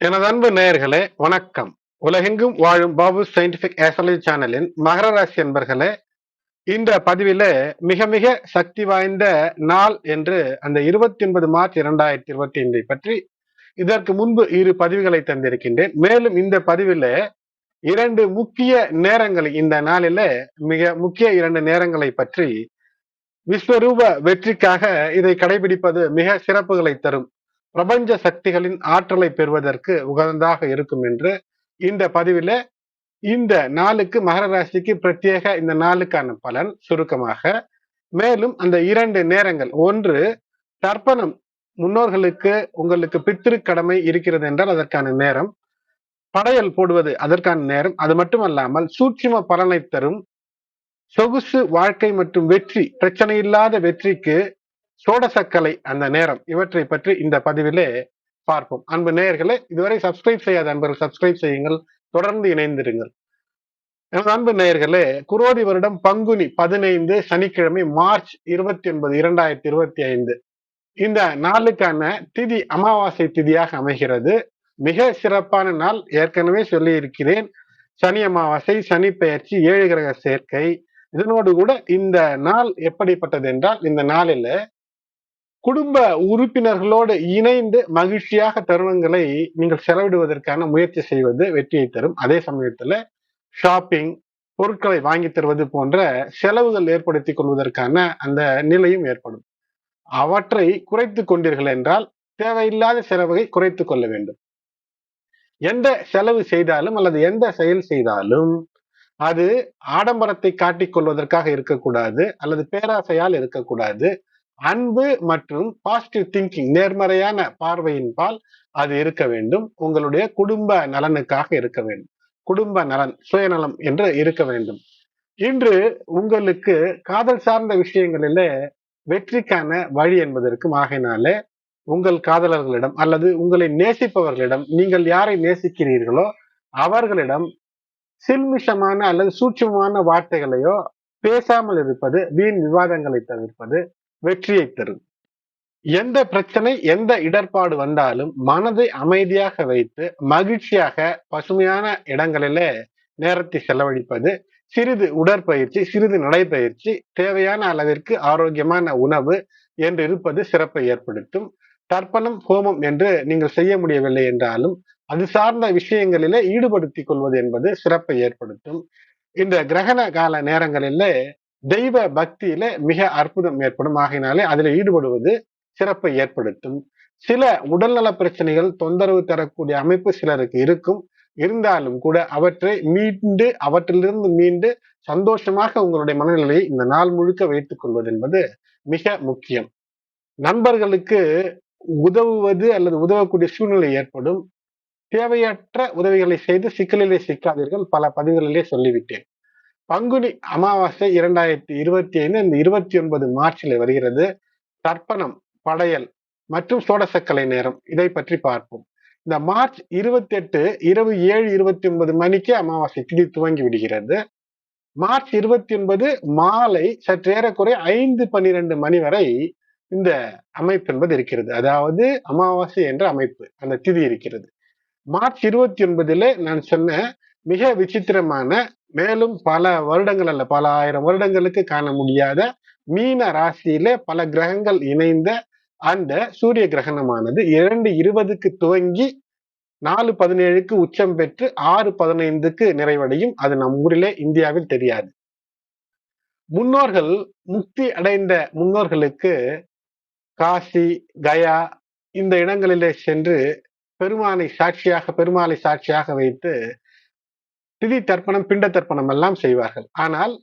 எனது அன்பு நேயர்களே வணக்கம். உலகெங்கும் வாழும் பாபு சயின்டிபிக் ஆஸ்ட்ராலஜி சேனலின் மகர ராசி என்பர்களே இந்த பதிவில மிக மிக சக்தி வாய்ந்த நாள் என்று அந்த இருபத்தி ஒன்பது மார்ச் இரண்டாயிரத்தி இருபத்தி ஐந்தை பற்றி இதற்கு முன்பு இரு பதிவுகளை தந்திருக்கின்றேன். மேலும் இந்த பதிவில இரண்டு முக்கிய நேரங்களை இந்த நாளில மிக முக்கிய இரண்டு நேரங்களை பற்றி விஸ்வரூப வெற்றிக்காக இதை கடைபிடிப்பது மிக சிறப்புகளை தரும். பிரபஞ்ச சக்திகளின் ஆற்றலை பெறுவதற்கு உகந்ததாக இருக்கும் என்று இந்த பதிவில் இந்த நாளுக்கு மகர ராசிக்கு பிரத்யேக இந்த நாளுக்கான பலன் சுருக்கமாக மேலும் அந்த இரண்டு நேரங்கள் ஒன்று தர்ப்பணம் முன்னோர்களுக்கு உங்களுக்கு பித்திரு கடமை இருக்கிறது என்றால் அதற்கான நேரம் படையல் போடுவது அதற்கான நேரம் அது மட்டுமல்லாமல் சூட்சிம பலனை தரும் சொகுசு வாழ்க்கை மற்றும் வெற்றி பிரச்சனை இல்லாத வெற்றிக்கு சோடசக்கலை அந்த நேரம். இவற்றை பற்றி இந்த பதிவிலே பார்ப்போம். அன்பு நேயர்களே இதுவரை சப்ஸ்கிரைப் செய்யாத அன்பர்கள் சப்ஸ்கிரைப் செய்யுங்கள். தொடர்ந்து இணைந்திருங்கள். எனது அன்பு நேயர்களே குரோதி வருடம் பங்குனி பதினைந்து சனிக்கிழமை மார்ச் இருபத்தி ஒன்பது இரண்டாயிரத்தி இருபத்தி ஐந்து. இந்த நாளுக்கான திதி அமாவாசை திதியாக அமைகிறது. மிக சிறப்பான நாள். ஏற்கனவே சொல்லி இருக்கிறேன் சனி அமாவாசை சனி பெயர்ச்சி ஏழு கிரக சேர்க்கை. இதனோடு கூட இந்த நாள் எப்படிப்பட்டது என்றால் இந்த நாளில குடும்ப உறுப்பினர்களோடு இணைந்து மகிழ்ச்சியாக தருணங்களை நீங்கள் செலவிடுவதற்கான முயற்சி செய்வது வெற்றியை தரும். அதே சமயத்துல ஷாப்பிங் பொருட்களை வாங்கி தருவது போன்ற செலவுகள் ஏற்படுத்தி கொள்வதற்கான அந்த நிலையும் ஏற்படும். அவற்றை குறைத்து கொண்டீர்கள் என்றால் தேவையில்லாத செலவை குறைத்து கொள்ள வேண்டும். எந்த செலவு செய்தாலும் அல்லது எந்த செயல் செய்தாலும் அது ஆடம்பரத்தை காட்டிக் கொள்வதற்காக இருக்கக்கூடாது அல்லது பேராசையால் இருக்கக்கூடாது. அன்பு மற்றும் பாசிட்டிவ் திங்கிங் நேர்மறையான பார்வையின்பால் அது இருக்க வேண்டும். உங்களுடைய குடும்ப நலனுக்காக இருக்க வேண்டும். குடும்ப நலன் சுயநலம் என்று இருக்க வேண்டும். இன்று உங்களுக்கு காதல் சார்ந்த விஷயங்களில வெற்றிக்கான வழி என்பதற்கு ஆகையினாலே உங்கள் காதலர்களிடம் அல்லது உங்களை நேசிப்பவர்களிடம் நீங்கள் யாரை நேசிக்கிறீர்களோ அவர்களிடம் சில்மிஷமான அல்லது சூட்சமான வார்த்தைகளையோ பேசாமல் இருப்பது வீண் விவாதங்களை தவிர்ப்பது வெற்றியை தரும் எந்த பிரச்சனை எந்த இடர்பாடு வந்தாலும் மனதை அமைதியாக வைத்து மகிழ்ச்சியாக பசுமையான இடங்களிலே நேரத்தை செலவழிப்பது சிறிது உடற்பயிற்சி சிறிது நடைப்பயிற்சி தேவையான அளவிற்கு ஆரோக்கியமான உணவு என்று இருப்பது சிறப்பை ஏற்படுத்தும். தர்ப்பணம் ஹோமம் என்று நீங்கள் செய்ய முடியவில்லை என்றாலும் அது சார்ந்த விஷயங்களிலே ஈடுபடுத்திக் கொள்வது என்பது சிறப்பை ஏற்படுத்தும். இந்த கிரகண கால நேரங்களிலே தெய்வ பக்தியில மிக அற்புதம் ஏற்படும். ஆகினாலே அதில் ஈடுபடுவது சிறப்பை ஏற்படுத்தும். சில உடல்நல பிரச்சனைகள் தொந்தரவு தரக்கூடிய அமைப்பு சிலருக்கு இருக்கும். இருந்தாலும் கூட அவற்றை மீண்டு அவற்றிலிருந்து மீண்டு சந்தோஷமாக உங்களுடைய மனநிலையை இந்த நாள் முழுக்க வைத்துக் கொள்வது என்பது மிக முக்கியம். நண்பர்களுக்கு உதவுவது அல்லது உதவக்கூடிய சூழ்நிலை ஏற்படும். தேவையற்ற உதவிகளை செய்து சிக்கலிலே சிக்காதீர்கள். பல பதிவுகளிலே சொல்லிவிட்டேன். பங்குனி அமாவாசை இரண்டாயிரத்தி இருபத்தி ஐந்து இந்த இருபத்தி ஒன்பது மார்ச்சில் வருகிறது. தர்ப்பணம் படையல் மற்றும் சோடசக்கலை நேரம். இதை பற்றி பார்ப்போம். இந்த மார்ச் இருபத்தி எட்டு இரவு ஏழு இருபத்தி ஒன்பது மணிக்கு அமாவாசை திதி துவங்கி விடுகிறது. மார்ச் இருபத்தி ஒன்பது மாலை சற்றேறக்குறை ஐந்து பன்னிரண்டு மணி வரை இந்த அமைப்பு என்பது இருக்கிறது. அதாவது அமாவாசை என்ற அமைப்பு அந்த திதி இருக்கிறது. மார்ச் இருபத்தி ஒன்பதுல நான் சொன்ன மிக விசித்திரமான மேலும் பல வருடங்கள் அல்ல பல ஆயிரம் வருடங்களுக்கு காண முடியாத மீன ராசியிலே பல கிரகங்கள் இணைந்த அந்த சூரிய கிரகணமானது இரண்டு இருபதுக்கு துவங்கி நாலு பதினேழுக்கு உச்சம் பெற்று ஆறு பதினைந்துக்கு நிறைவடையும். அது நம் ஊரிலே இந்தியாவில் தெரியாது. முன்னோர்கள் முக்தி அடைந்த முன்னோர்களுக்கு காசி கயா இந்த இடங்களிலே சென்று பெருமானை சாட்சியாக பெருமாளை சாட்சியாக வைத்து திதி தர்ப்பணம் பிண்ட தர்ப்பணம் எல்லாம் செய்வார்கள். ஆனால்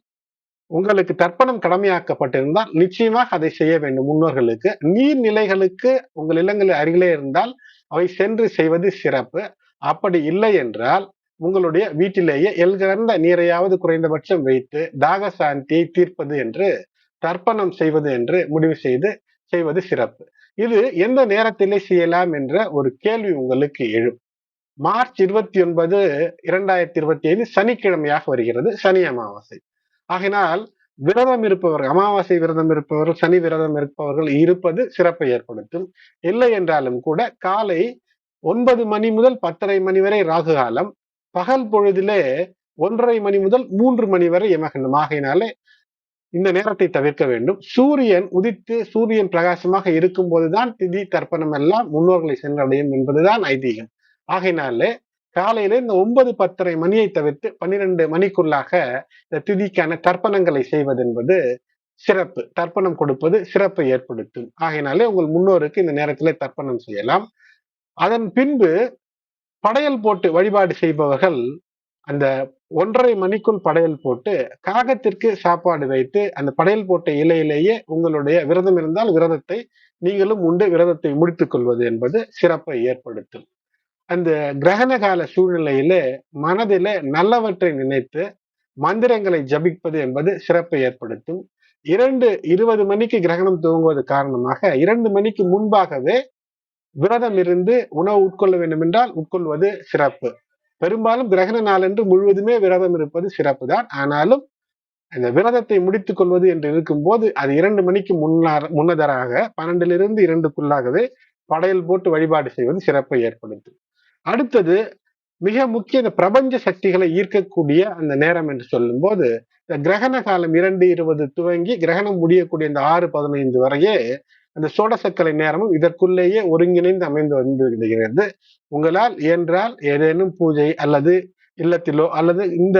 உங்களுக்கு தர்ப்பணம் கடமையாக்கப்பட்டிருந்தால் நிச்சயமாக அதை செய்ய வேண்டும் முன்னோர்களுக்கு. நீர்நிலைகளுக்கு உங்கள் இல்லங்களில் அருகிலே இருந்தால் அவை சென்று செய்வது சிறப்பு. அப்படி இல்லை என்றால் உங்களுடைய வீட்டிலேயே எல்கிறந்த நீரையாவது குறைந்தபட்சம் வைத்து தாக சாந்தியை தீர்ப்பது என்று தர்ப்பணம் செய்வது என்று முடிவு செய்து செய்வது சிறப்பு. இது எந்த நேரத்திலே செய்யலாம் என்ற ஒரு கேள்வி உங்களுக்கு எழும். மார்ச் இருபத்தி ஒன்பது இரண்டாயிரத்தி இருபத்தி ஐந்து சனிக்கிழமையாக வருகிறது சனி அமாவாசை. ஆகினால் விரதம் இருப்பவர்கள் அமாவாசை விரதம் இருப்பவர்கள் சனி விரதம் இருப்பவர்கள் இருப்பது சிறப்பை ஏற்படுத்தும். இல்லை என்றாலும் கூட காலை ஒன்பது மணி முதல் பத்தரை மணி வரை ராகு காலம் பகல் பொழுதிலே ஒன்றரை மணி முதல் மூன்று மணி வரை யமகண்டம் ஆகையினாலே இந்த நேரத்தை தவிர்க்க வேண்டும். சூரியன் உதித்து சூரியன் பிரகாசமாக இருக்கும் போதுதான் திதி தர்ப்பணம் எல்லாம் முன்னோர்களை சென்றடையும் என்பதுதான் ஐதீகம். ஆகையினாலே காலையில இந்த ஒன்பது பத்தரை மணியை தவிர்த்து பன்னிரண்டு மணிக்குள்ளாக இந்த திதிக்கான தர்ப்பணங்களை செய்வது என்பது சிறப்பு. தர்ப்பணம் கொடுப்பது சிறப்பை ஏற்படுத்தும். ஆகையினாலே உங்கள் முன்னோருக்கு இந்த நேரத்திலே தர்ப்பணம் செய்யலாம். அதன் பின்பு படையல் போட்டு வழிபாடு செய்பவர்கள் அந்த ஒன்றரை மணிக்குள் படையல் போட்டு காகத்திற்கு சாப்பாடு வைத்து அந்த படையல் போட்ட இலையிலேயே உங்களுடைய விரதம் இருந்தால் விரதத்தை நீங்களும் உண்டு விரதத்தை முடித்துக் கொள்வது என்பது சிறப்பை ஏற்படுத்தும். அந்த கிரகண கால சூழ்நிலையில மனதில நல்லவற்றை நினைத்து மந்திரங்களை ஜபிப்பது என்பது சிறப்பை ஏற்படுத்தும். இரண்டு இருபது மணிக்கு கிரகணம் துவங்குவது காரணமாக இரண்டு மணிக்கு முன்பாகவே விரதம் இருந்து உணவு உட்கொள்ள வேண்டும் என்றால் உட்கொள்வது சிறப்பு. பெரும்பாலும் கிரகண நாளன்று முழுவதுமே விரதம் இருப்பது சிறப்பு தான் ஆனாலும் அந்த விரதத்தை முடித்துக் கொள்வது என்று இருக்கும்போது அது இரண்டு மணிக்கு முன்னார் முன்னதராக பன்னெண்டிலிருந்து இரண்டுக்குள்ளாகவே படையல் போட்டு வழிபாடு செய்வது சிறப்பை ஏற்படுத்தும். அடுத்தது மிக முக்கிய இந்த பிரபஞ்ச சக்திகளை ஈர்க்கக்கூடிய அந்த நேரம் என்று சொல்லும் போது இந்த கிரகண காலம் இரண்டு இருபது துவங்கி கிரகணம் முடியக்கூடிய இந்த ஆறு பதினைந்து வரையே அந்த சோடசக்கலை நேரமும் இதற்குள்ளேயே ஒருங்கிணைந்து அமைந்து வந்து விடுகிறது உங்களால் இயன்றால் ஏதேனும் பூஜை அல்லது இல்லத்திலோ அல்லது இந்த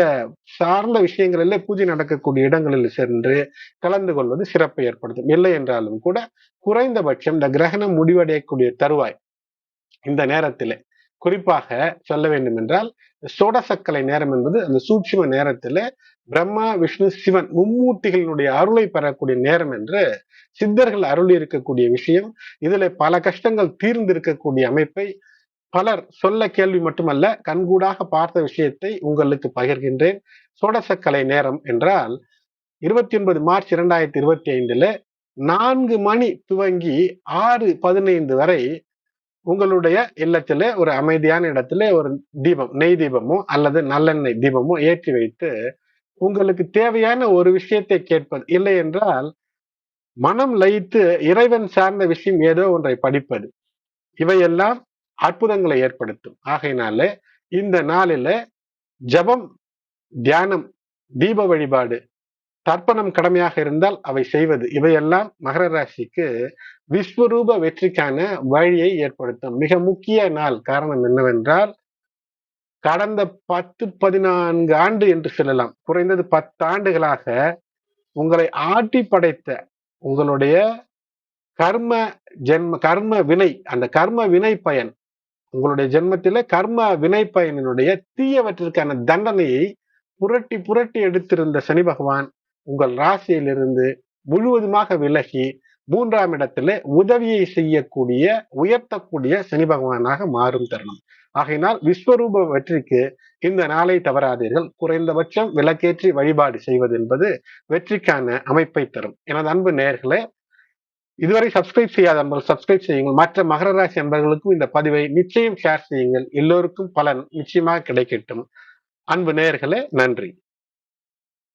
சார்ந்த விஷயங்களிலே பூஜை நடக்கக்கூடிய இடங்களில் சென்று கலந்து கொள்வது சிறப்பை ஏற்படுத்தும். இல்லை என்றாலும் கூட குறைந்தபட்சம் இந்த கிரகணம் முடிவடையக்கூடிய தருவாய் இந்த நேரத்திலே. குறிப்பாக சொல்ல வேண்டும் என்றால் சோடசக்கலை நேரம் என்பது அந்த சூட்சும நேரத்துல பிரம்மா விஷ்ணு சிவன் மும்மூர்த்திகளினுடைய அருளை பெறக்கூடிய நேரம் என்று சித்தர்கள் அருள் இருக்கக்கூடிய விஷயம். இதுல பல கஷ்டங்கள் தீர்ந்திருக்கக்கூடிய அமைப்பை பலர் சொல்ல கேள்வி மட்டுமல்ல கண்கூடாக பார்த்த விஷயத்தை உங்களுக்கு பகிர்கின்றேன். சோடசக்கலை நேரம் என்றால் இருபத்தி ஒன்பது மார்ச் இரண்டாயிரத்தி இருபத்தி ஐந்துல நான்கு மணி துவங்கி ஆறு பதினைந்து வரை உங்களுடைய இல்லத்தில் ஒரு அமைதியான இடத்துல ஒரு தீபம் நெய் தீபமோ அல்லது நல்லெண்ணெய் தீபமோ ஏற்றி வைத்து உங்களுக்கு தேவையான ஒரு விஷயத்தை கேட்பது. இல்லை என்றால் மனம் லயித்து இறைவன் சார்ந்த விஷயம் ஏதோ ஒன்றை படிப்பது. இவையெல்லாம் அற்புதங்களை ஏற்படுத்தும். ஆகையினால இந்த நாளில ஜபம் தியானம் தீப வழிபாடு தர்ப்பணம் கடமையாக இருந்தால் அவை செய்வது. இவையெல்லாம் மகர ராசிக்கு விஸ்வரூப வெற்றிக்கான வழியை ஏற்படுத்தும். மிக முக்கிய நாள் காரணம் என்னவென்றால் கடந்த பத்து பதினான்கு ஆண்டு என்று சொல்லலாம். குறைந்தது பத்து ஆண்டுகளாக உங்களை ஆட்டி படைத்த உங்களுடைய கர்ம ஜென்ம கர்ம வினை அந்த கர்ம வினை பயன் உங்களுடைய ஜென்மத்தில கர்ம வினை பயனினுடைய தீயவற்றிற்கான தண்டனையை புரட்டி புரட்டி எடுத்திருந்த சனி பகவான் உங்கள் ராசியிலிருந்து முழுவதுமாக விலகி மூன்றாம் இடத்துல உதவியை செய்யக்கூடிய உயர்த்தக்கூடிய சனி பகவானாக மாறும் தருணம். ஆகையினால் விஸ்வரூப வெற்றிக்கு இந்த நாளை தவறாதீர்கள். குறைந்தபட்சம் விளக்கேற்றி வழிபாடு செய்வது என்பது வெற்றிக்கான அமைப்பை தரும். எனது அன்பு நேர்களே இதுவரை சப்ஸ்கிரைப் செய்யாத அன்பர்கள் சப்ஸ்கிரைப் செய்யுங்கள். மற்ற மகர ராசி அன்பர்களுக்கும் இந்த பதிவை நிச்சயம் ஷேர் செய்யுங்கள். எல்லோருக்கும் பலன் நிச்சயமாக கிடைக்கட்டும். அன்பு நேர்களே நன்றி.